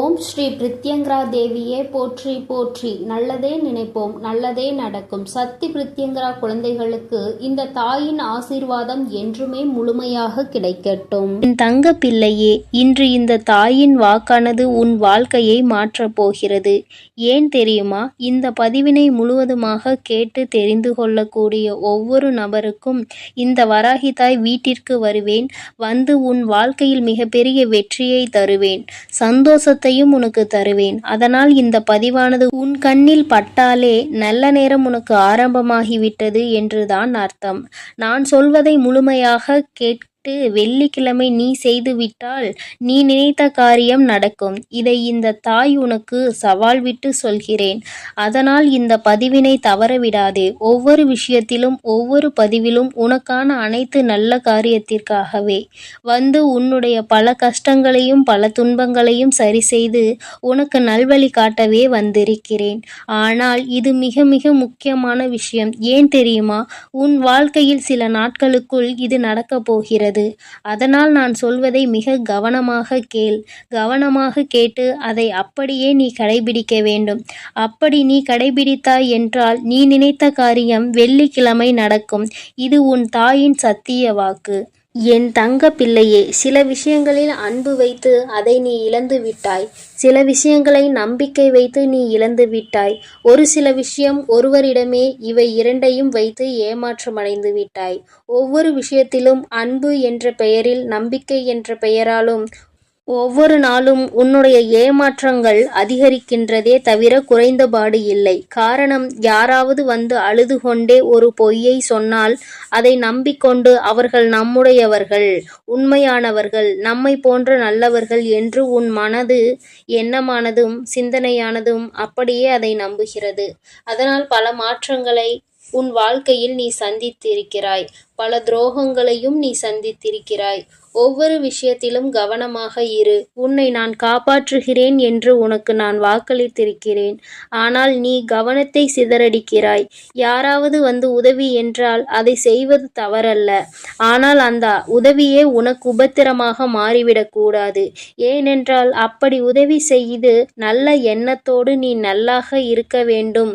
ஓம் ஸ்ரீ பிரித்யங்கரா தேவியே போற்றி போற்றி. நல்லதே நினைப்போம் நல்லதே நடக்கும். சக்தி பிரித்யங்கரா குழந்தைகளுக்கு இந்த தாயின் ஆசீர்வாதம் என்றுமே முழுமையாக கிடைக்கட்டும். என் தங்க பிள்ளையே இன்று இந்த தாயின் வாக்கானது உன் வாழ்க்கையை மாற்றப் போகிறது. ஏன் தெரியுமா? இந்த பதிவினை முழுவதுமாக கேட்டு தெரிந்து கொள்ளக்கூடிய ஒவ்வொரு நபருக்கும் இந்த வராகி தாய் வீட்டிற்கு வருவேன். வந்து உன் வாழ்க்கையில் மிகப்பெரிய வெற்றியை தருவேன். சந்தோஷத்தையும் உனக்கு தருவேன். அதனால் இந்த பதிவானது உன் கண்ணில் பட்டாலே நல்ல நேரம் உனக்கு ஆரம்பமாகிவிட்டது என்றுதான் அர்த்தம். நான் சொல்வதை முழுமையாக கேட்டு வெள்ளிக்கிழமை நீ செய்துவிட்டால் நீ நினைத்த காரியம் நடக்கும். இதை இந்த தாய் உனக்கு சவால் விட்டு சொல்கிறேன். அதனால் இந்த பதிவினை தவறவிடாதே. ஒவ்வொரு விஷயத்திலும் ஒவ்வொரு பதிவிலும் உனக்கான அனைத்து நல்ல காரியத்திற்காகவே. வந்து உன்னுடைய பல கஷ்டங்களையும் பல துன்பங்களையும் சரி செய்து உனக்கு நல்வழி காட்டவே வந்திருக்கிறேன். ஆனால் இது மிக மிக முக்கியமான விஷயம். ஏன் தெரியுமா? உன் வாழ்க்கையில் சில நாட்களுக்குள் இது நடக்கப் போகிறது. அதனால் நான் சொல்வதை மிக கவனமாக கேள். கவனமாக கேட்டு அதை அப்படியே நீ கடைபிடிக்க வேண்டும். அப்படி நீ கடைபிடித்தாய் என்றால் நீ நினைத்த காரியம் வெள்ளிக்கிழமை நடக்கும். இது உன் தாயின் சத்திய வாக்கு. என் தங்க பிள்ளையே சில விஷயங்களில் அன்பு வைத்து அதை நீ இழந்து விட்டாய். சில விஷயங்களை நம்பிக்கை வைத்து நீ இழந்து விட்டாய். ஒரு சில விஷயம் ஒருவரிடமே இவை இரண்டையும் வைத்து ஏமாற்றமடைந்து விட்டாய். ஒவ்வொரு விஷயத்திலும் அன்பு என்ற பெயரில் நம்பிக்கை என்ற பெயராலும் ஒவ்வொரு நாளும் உன்னுடைய ஏமாற்றங்கள் அதிகரிக்கின்றதே தவிர குறைந்தபாடு இல்லை. காரணம் யாராவது வந்து அழுது கொண்டே ஒரு பொய்யை சொன்னால் அதை நம்பிக்கொண்டு அவர்கள் நம்முடையவர்கள் உண்மையானவர்கள் நம்மை போன்ற நல்லவர்கள் என்று உன் மனது எண்ணமானதும் சிந்தனையானதும் அப்படியே அதை நம்புகிறது. அதனால் பல மாற்றங்களை உன் வாழ்க்கையில் நீ சந்தித்திருக்கிறாய். பல துரோகங்களையும் நீ சந்தித்திருக்கிறாய். ஒவ்வொரு விஷயத்திலும் கவனமாக இரு. உன்னை நான் காப்பாற்றுகிறேன் என்று உனக்கு நான் வாக்களித்திருக்கிறேன். ஆனால் நீ கவனத்தை சிதறடிக்கிறாய். யாராவது வந்து உதவி என்றால் அதை செய்வது தவறல்ல. ஆனால் அந்த உதவியே உனக்கு உபத்திரமாக மாறிவிடக்கூடாது ஏனென்றால் அப்படி உதவி செய்து நல்ல எண்ணத்தோடு நீ நல்லாக இருக்க வேண்டும்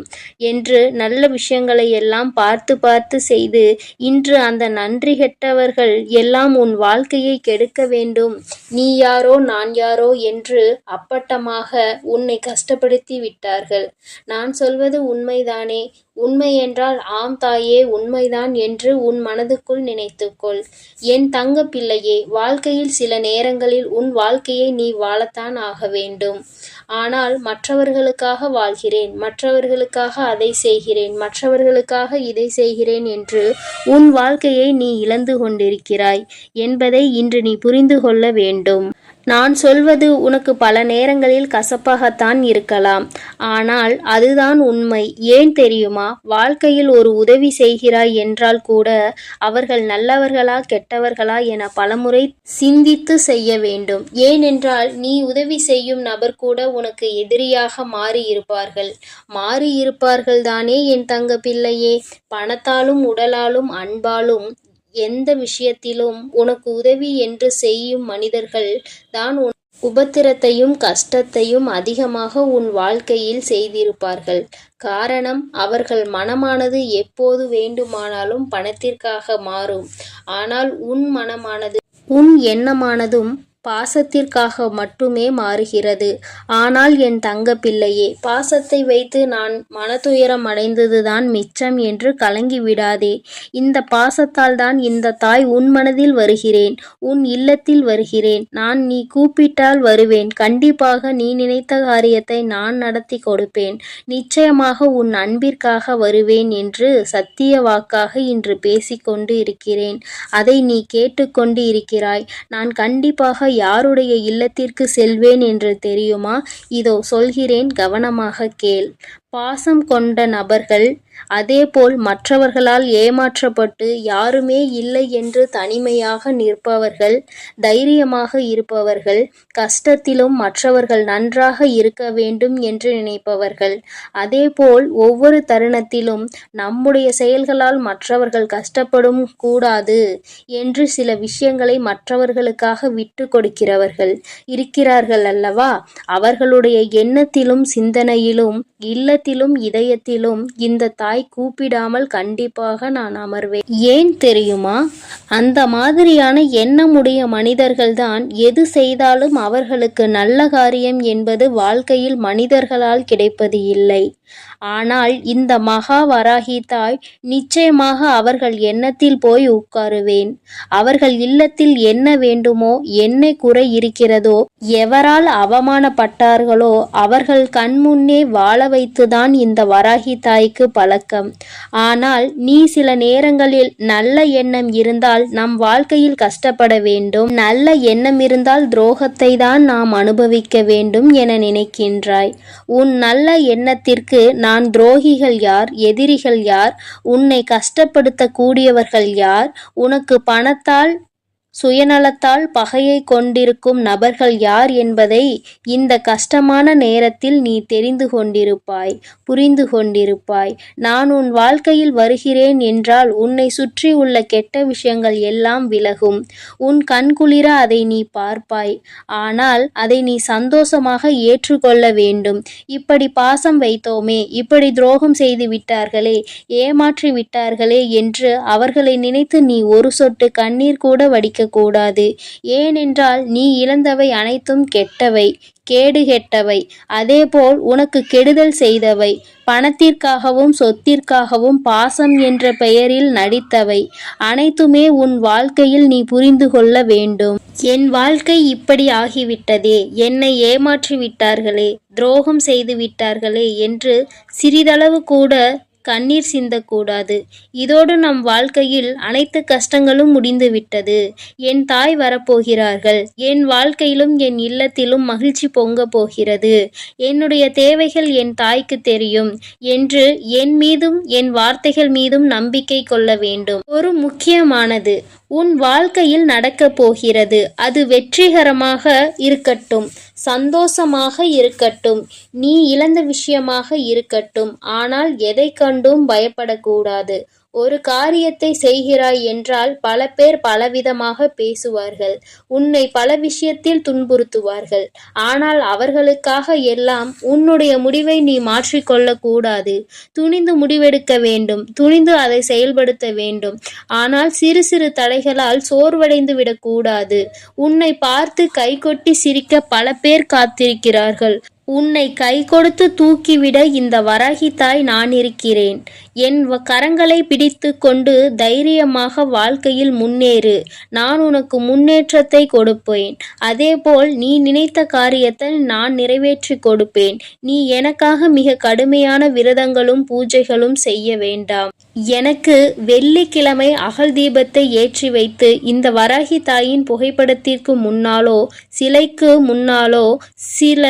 என்று நல்ல விஷயங்களை எல்லாம் பார்த்து பார்த்து செய்து இன்று அந்த நன்றி கெட்டவர்கள் எல்லாம் உன் வாழ்க்கையை கெடுக்க வேண்டும். நீ யாரோ நான் யாரோ என்று அப்பட்டமாக உன்னை கஷ்டப்படுத்தி விட்டார்கள். நான் சொல்வது உண்மைதானே? உண்மை என்றால் ஆம் தாயே உண்மைதான் என்று உன் மனதுக்குள் நினைத்துக்கொள் என் தங்க பிள்ளையே வாழ்க்கையில் சில நேரங்களில் உன் வாழ்க்கையை நீ வாழத்தான் ஆக வேண்டும். ஆனால் மற்றவர்களுக்காக வாழ்கிறேன் மற்றவர்களுக்காக அதை செய்கிறேன் மற்றவர்களுக்காக இதை செய்கிறேன் என்று உன் வாழ்க்கையை நீ இழந்து கொண்டிருக்கிறாய் என்பதை இன்று நீ புரிந்து கொள்ள வேண்டும். நான் சொல்வது உனக்கு பல நேரங்களில் கசப்பாகத்தான் இருக்கலாம். ஆனால் அதுதான் உண்மை. ஏன் தெரியுமா? வாழ்க்கையில் ஒரு உதவி செய்கிறாய் என்றால் கூட அவர்கள் நல்லவர்களா கெட்டவர்களா என பலமுறை சிந்தித்து செய்ய வேண்டும். ஏனென்றால் நீ உதவி செய்யும் நபர் கூட உனக்கு எதிரியாக மாறி இருப்பார்கள் மாறி இருப்பார்கள் தானே என் தங்க பிள்ளையே பணத்தாலும் உடலாலும் அன்பாலும் எந்த விஷயத்திலும் உனக்கு உதவி என்று செய்யும் மனிதர்கள் தான் உன் உபத்திரத்தையும் கஷ்டத்தையும் அதிகமாக உன் வாழ்க்கையில் செய்திருப்பார்கள். காரணம் அவர்கள் மனமானது எப்போது வேண்டுமானாலும் பணத்திற்காக மாறும். ஆனால் உன் மனமானது உன் எண்ணமானதும் பாசத்திற்காக மட்டுமே மாறுகிறது. ஆனால் என் தங்க பிள்ளையே பாசத்தை வைத்து நான் மனதுயரம் அடைந்ததுதான் மிச்சம் என்று கலங்கி விடாதே. இந்த பாசத்தால் தான் இந்த தாய் உன் மனதில் வருகிறேன் உன் இல்லத்தில் வருகிறேன். நான் நீ கூப்பிட்டால் வருவேன். கண்டிப்பாக நீ நினைத்த காரியத்தை நான் நடத்தி கொடுப்பேன். நிச்சயமாக உன் அன்பிற்காக வருவேன் என்று சத்திய வாக்காக இன்று பேசிக்கொண்டு இருக்கிறேன். அதை நீ கேட்டுக்கொண்டு இருக்கிறாய். நான் கண்டிப்பாக யாருடைய இல்லத்திற்கு செல்வேன் என்று தெரியுமா? இதோ சொல்கிறேன் கவனமாக கேள். பாசம் கொண்ட நபர்கள் அதேபோல் மற்றவர்களால் ஏமாற்றப்பட்டு யாருமே இல்லை என்று தனிமையாக நிற்பவர்கள் தைரியமாக இருப்பவர்கள் கஷ்டத்திலும் மற்றவர்கள் நன்றாக இருக்க வேண்டும் என்று நினைப்பவர்கள். அதேபோல் ஒவ்வொரு தருணத்திலும் நம்முடைய செயல்களால் மற்றவர்கள் கஷ்டப்படும் கூடாது என்று சில விஷயங்களை மற்றவர்களுக்காக விட்டு கொடுக்கிறவர்கள் இருக்கிறார்கள் அல்லவா? அவர்களுடைய எண்ணத்திலும் சிந்தனையிலும் இல்லத்திலும் இதயத்திலும் இந்த தாய் கூப்பிடாமல் கண்டிப்பாக நான் அமர்வேன். ஏன் தெரியுமா? அந்த மாதிரியான எண்ணமுடைய மனிதர்கள்தான் எது செய்தாலும் அவர்களுக்கு நல்ல காரியம் என்பது வாழ்க்கையில் மனிதர்களால் கிடைப்பது இல்லை. ஆனால் இந்த மகா வராகி தாய் நிச்சயமாக அவர்கள் எண்ணத்தில் போய் உட்காருவேன். அவர்கள் இல்லத்தில் என்ன வேண்டுமோ என்ன குறை இருக்கிறதோ எவரால் அவமானப்பட்டார்களோ அவர்கள் கண்முன்னே வாழ வைத்துதான் இந்த வராகி தாய்க்கு பழக்கம். ஆனால் நீ சில நேரங்களில் நல்ல எண்ணம் இருந்தால் நம் வாழ்க்கையில் கஷ்டப்பட வேண்டும். நல்ல எண்ணம் இருந்தால் துரோகத்தை தான் நாம் அனுபவிக்க வேண்டும் என நினைக்கின்றாய். உன் நல்ல எண்ணத்திற்கு நான் துரோகிகள் யார்? எதிரிகள் யார்? உன்னை கஷ்டப்படுத்த கூடியவர்கள் யார்? உனக்கு பணத்தால் சுயநலத்தால் பகையை கொண்டிருக்கும் நபர்கள் யார் என்பதை இந்த கஷ்டமான நேரத்தில் நீ தெரிந்து கொண்டிருப்பாய் புரிந்து கொண்டிருப்பாய். நான் உன் வாழ்க்கையில் வருகிறேன் என்றால் உன்னை சுற்றி உள்ள கெட்ட விஷயங்கள் எல்லாம் விலகும். உன் கண்குளிர அதை நீ பார்ப்பாய். ஆனால் அதை நீ சந்தோஷமாக ஏற்றுக்கொள்ள வேண்டும். இப்படி பாசம் வைத்தோமே இப்படி துரோகம் செய்து விட்டார்களே ஏமாற்றி விட்டார்களே என்று அவர்களை நினைத்து நீ ஒரு சொட்டு கண்ணீர் கூட வடிக்க கூடாது ஏனென்றால் நீ இழந்தவை அனைத்தும் கெட்டவை கேடு கெட்டவை அதேபோல் உனக்கு கெடுதல் செய்தவை பணத்திற்காகவும் சொத்திற்காகவும் பாசம் என்ற பெயரில் நடித்தவை. அனைத்துமே உன் வாழ்க்கையில் நீ புரிந்து கொள்ள வேண்டும். என் வாழ்க்கை இப்படி ஆகிவிட்டதே என்னை ஏமாற்றி விட்டார்களே துரோகம் செய்து விட்டார்களே என்று சிறிதளவு கூட கண்ணீர் சிந்தக்கூடாது. இதோடு நம் வாழ்க்கையில் அனைத்து கஷ்டங்களும் முடிந்துவிட்டது. என் தாய் வரப்போகிறார்கள். என் வாழ்க்கையிலும் என் இல்லத்திலும் மகிழ்ச்சி பொங்க போகிறது. என்னுடைய தேவைகள் என் தாய்க்கு தெரியும் என்று என் மீதும் என் வார்த்தைகள் மீதும் நம்பிக்கை கொள்ள வேண்டும். ஒரு முக்கியமானது உன் வாழ்க்கையில் நடக்கப் போகிறது. அது வெற்றிகரமாக இருக்கட்டும். சந்தோஷமாக இருக்கட்டும். நீ இழந்த விஷயமாக இருக்கட்டும். ஆனால் எதை கண்டும் பயப்படக்கூடாது. ஒரு காரியத்தை செய்கிறாய் என்றால் பல பேர் பலவிதமாக பேசுவார்கள். உன்னை பல விஷயத்தில் துன்புறுத்துவார்கள். ஆனால் அவர்களுக்காக எல்லாம் உன்னுடைய முடிவை நீ மாற்றிக்கொள்ள கூடாது துணிந்து முடிவெடுக்க வேண்டும். துணிந்து அதை செயல்படுத்த வேண்டும். ஆனால் சிறு சிறு தடைகளால் சோர்வடைந்து விடக்கூடாது. உன்னை பார்த்து கைகொட்டி சிரிக்க பல பேர் காத்திருக்கிறார்கள். உன்னை கை கொடுத்து தூக்கிவிட இந்த வராகி தாய் நான் இருக்கிறேன் என் வ- கரங்களை பிடித்து கொண்டு தைரியமாக வாழ்க்கையில் முன்னேறு. நான் உனக்கு முன்னேற்றத்தை கொடுப்பேன். அதேபோல் நீ நினைத்த காரியத்தை நான் நிறைவேற்றி கொடுப்பேன். நீ எனக்காக மிக கடுமையான விரதங்களும் பூஜைகளும் செய்ய வேண்டாம். எனக்கு வெள்ளிக்கிழமை அகல் தீபத்தை ஏற்றி வைத்து இந்த வராகி தாயின் புகைப்படத்திற்கு முன்னாலோ சிலைக்கு முன்னாலோ சில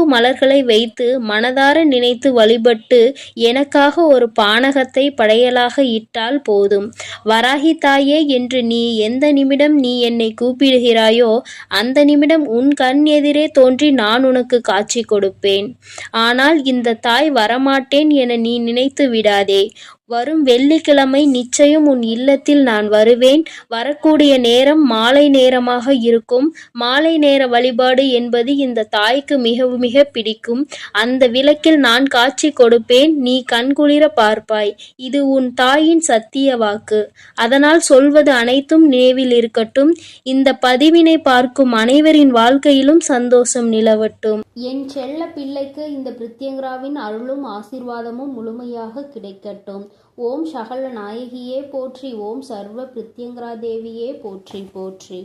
சிவப்பு மலர்களை வைத்து மனதார நினைத்து வழிபட்டு எனக்காக ஒரு பானகத்தை படையலாக இட்டால் போதும். வராகி தாயே என்று நீ எந்த நிமிடம் நீ என்னை கூப்பிடுகிறாயோ அந்த நிமிடம் உன் கண் எதிரே தோன்றி நான் உனக்கு காட்சி கொடுப்பேன். ஆனால் இந்த தாய் வரமாட்டேன் என நீ நினைத்து விடாதே. வரும் வெள்ளிக்கிழமை நிச்சயம் உன் இல்லத்தில் நான் வருவேன். வரக்கூடிய நேரம் மாலை நேரமாக இருக்கும். மாலை நேர வழிபாடு என்பது இந்த தாய்க்கு மிக மிக பிடிக்கும். அந்த விளக்கில் நான் காட்சி கொடுப்பேன். நீ கண்குளிர பார்ப்பாய். இது உன் தாயின் சத்திய வாக்கு. அதனால் சொல்வது அனைத்தும் நினைவில் இருக்கட்டும். இந்த பதிவினை பார்க்கும் அனைவரின் வாழ்க்கையிலும் சந்தோஷம் நிலவட்டும். என் செல்ல பிள்ளைக்கு இந்த பிரித்யங்கராவின் அருளும் ஆசீர்வாதமும் முழுமையாக கிடைக்கட்டும். ஓம் சகல நாயகியே போற்றி ஓம் சர்வ பிரித்யங்கரா தேவியே போற்றி போற்றி.